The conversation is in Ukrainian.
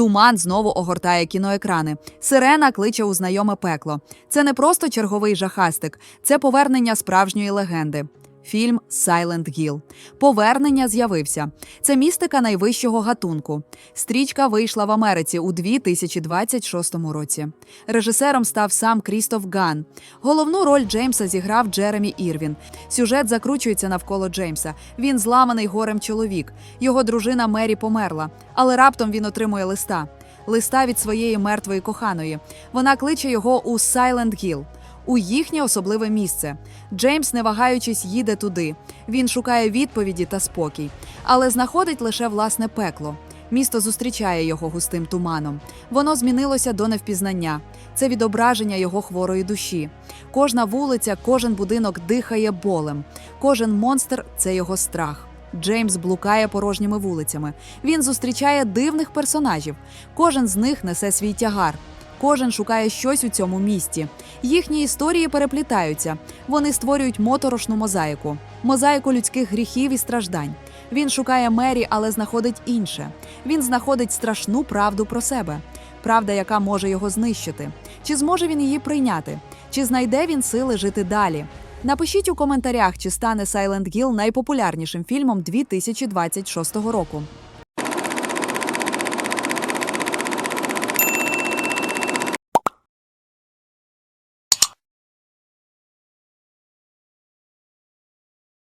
Туман знову огортає кіноекрани. Сирена кличе у знайоме пекло. Це не просто черговий жахастик, це повернення справжньої легенди. Фільм Silent Hill. Повернення з'явився. Це містика найвищого гатунку. Стрічка вийшла в Америці у 2026 році. Режисером став сам Крістоф Ган. Головну роль Джеймса зіграв Джеремі Ірвін. Сюжет закручується навколо Джеймса. Він зламаний горем чоловік. Його дружина Мері померла, але раптом він отримує листа. Листа від своєї мертвої коханої. Вона кличе його у Silent Hill – у їхнє особливе місце. Джеймс, не вагаючись, їде туди. Він шукає відповіді та спокій, але знаходить лише власне пекло. Місто зустрічає його густим туманом. Воно змінилося до невпізнання. Це відображення його хворої душі. Кожна вулиця, кожен будинок дихає болем. Кожен монстр це його страх. Джеймс блукає порожніми вулицями. Він зустрічає дивних персонажів. Кожен з них несе свій тягар. Кожен шукає щось у цьому місті. Їхні історії переплітаються. Вони створюють моторошну мозаїку, мозаїку людських гріхів і страждань. Він шукає Мері, але знаходить інше. Він знаходить страшну правду про себе, правда, яка може його знищити. Чи зможе він її прийняти? Чи знайде він сили жити далі? Напишіть у коментарях, чи стане Silent Hill найпопулярнішим фільмом 2026 року.